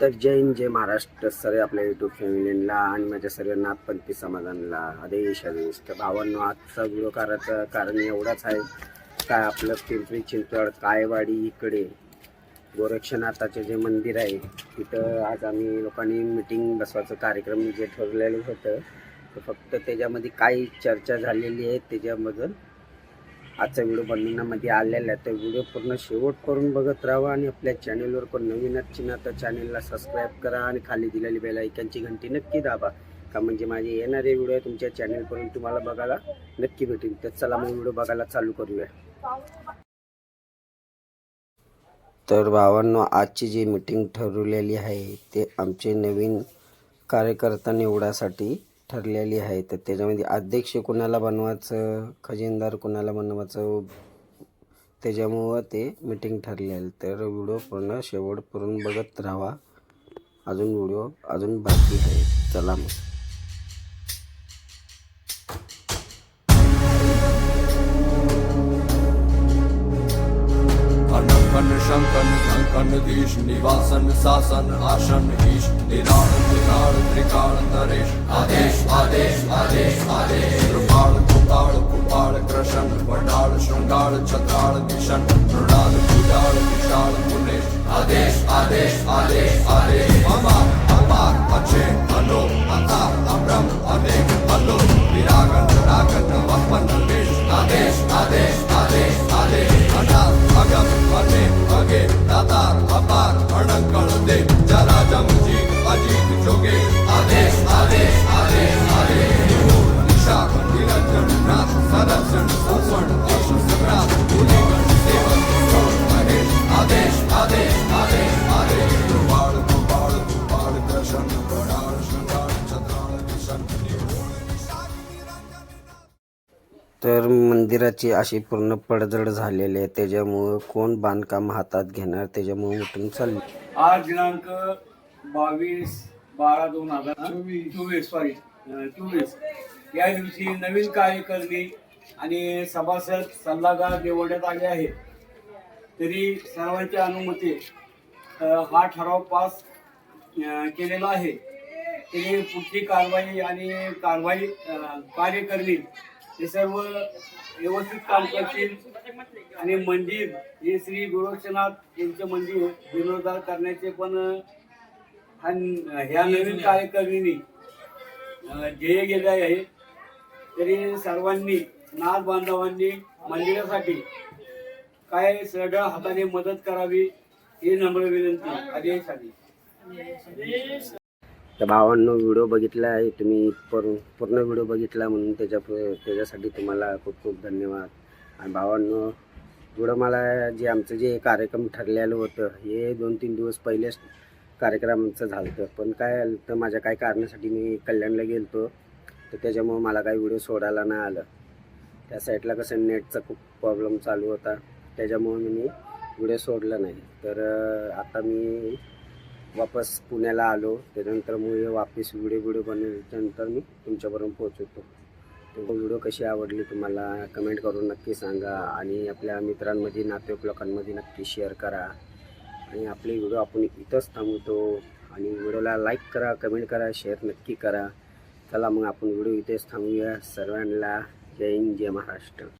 तर जय हिंद जय महाराष्ट्र. सर्व आपल्या युट्यूब फॅमिलीला आणि माझ्या सर्व नाथपंथी समाजांना आदेश आदेश तर भावांनो आजचा व्हिडिओ करायचं कारण एवढाच आहे. काय आपलं पिंपरी चिंचवड कायवाडी इकडे गोरक्षनाथाचे जे मंदिर आहे तिथं आज आम्ही लोकांनी मिटिंग बसवायचं कार्यक्रम जे ठरलेलं होतं तर फक्त त्याच्यामध्ये काही चर्चा झालेली आहे. त्याच्यामधून आजचा व्हिडिओ बनवण्यामध्ये आलेला आहे. तर व्हिडिओ पूर्ण शेवट करून बघत राहा आणि आपल्या चॅनेलवर कोण नवीन असतील तर चॅनेलला सबस्क्राईब करा आणि खाली दिलेली बेल ऐकांची घंटी नक्की दाबा. का म्हणजे माझे येणारे व्हिडिओ तुमच्या चॅनेलपर्यंत तुम्हाला बघायला नक्की भेटेल. तर चला मग व्हिडिओ बघायला चालू करूया. तर भावांनो आजची जी मीटिंग ठरवलेली आहे ते आमचे नवीन कार्यकर्ता निवडासाठी ठरलेली आहे. तर त्याच्यामध्ये अध्यक्ष कोणाला बनवायचं खजिनदार कोणाला बनवायचं त्याच्यामुळं ते मीटिंग ठरलेलं. तर व्हिडिओ पूर्ण शेवटपर्यंत बघत राहा. अजून व्हिडिओ अजून बाकी आहे. चला मग. कन शंकन कंकन दीश निवासन सासन आसन ईश निराळ निराळ त्रिकाळ नरेश आदेश आदेश आदेश आदेश कृपाळ कुपाळ कुपाळ कृशन वडाळ शृंगाळ छत्राळ किशन मृणाल कुडाळ विशाळ मुनेश आदेश आदेश आदेश आदेश अमार अपार अचे अलो अता अब्रम अनेक अलो विरागन तर मंदिराची अशी पूर्ण पडझड झालेली आहे. त्याच्यामुळं कोण बांधकाम हातात घेणार? त्याच्यामुळे उठून चालली. आज दिनांक बावीस बारा दोन हजार चोवीस. सॉरी चोवीस. या दिवशी नवीन कार्यकारिणी आणि सभासद सल्लागार निवडण्यात आले आहेत. तरी सर्वांच्या अनुमती हा ठराव पास केलेला आहे. तरी पुढची कारवाई आणि कारवाई अ, कार्यकारिणी हे सर्व व्यवस्थित काम करतील. आणि मंदिर हे श्री गोरक्षनाथ यांचे मंदिर जीर्णोद्धार करण्याचे पण ह्या नवीन कार्यकारिणी ध्येय गेले आहे. तरी सर्वांनी नाथ बांधवांनी मंदिरासाठी काय सरळ हाताने मदत करावी ही नम्र विनंती. आदेश आली तर भावांनो व्हिडिओ बघितला आहे. तुम्ही पूर्ण पूर्ण व्हिडिओ बघितला म्हणून त्याच्या त्याच्यासाठी तुम्हाला खूप खूप धन्यवाद. आणि भावांनो व्हिडिओ मला जे आमचं जे कार्यक्रम ठरलेलं होतं हे दोन तीन दिवस पहिलेच कार्यक्रमाचं झालं होतं पण काय झालं तर माझ्या काही कारणासाठी मी कल्याणला गेलतो. तर त्याच्यामुळं मला काही व्हिडिओ सोडायला नाही आलं. त्या साईडला कसं नेटचा खूप प्रॉब्लेम चालू होता. त्याच्यामुळं मी व्हिडिओ सोडला नाही. तर आता मी वापस पुण्याला आलो. त्याच्यानंतर मुळे वापस व्हिडिओ व्हिडिओ बनवल्यानंतर मी तुमच्यापर्यंत पोहोचवतो. तो व्हिडिओ कशी आवडली तुम्हाला कमेंट करून नक्की सांगा आणि आपल्या मित्रांमध्ये नातेवाईक लोकांमध्ये नक्की शेअर करा. आणि आपले व्हिडिओ आपण इथंच थांबवतो. आणि व्हिडिओला लाईक करा कमेंट करा शेअर नक्की करा. चला मग आपण व्हिडिओ इथेच थांबूया. सर्वांना जय हिंद जय महाराष्ट्र.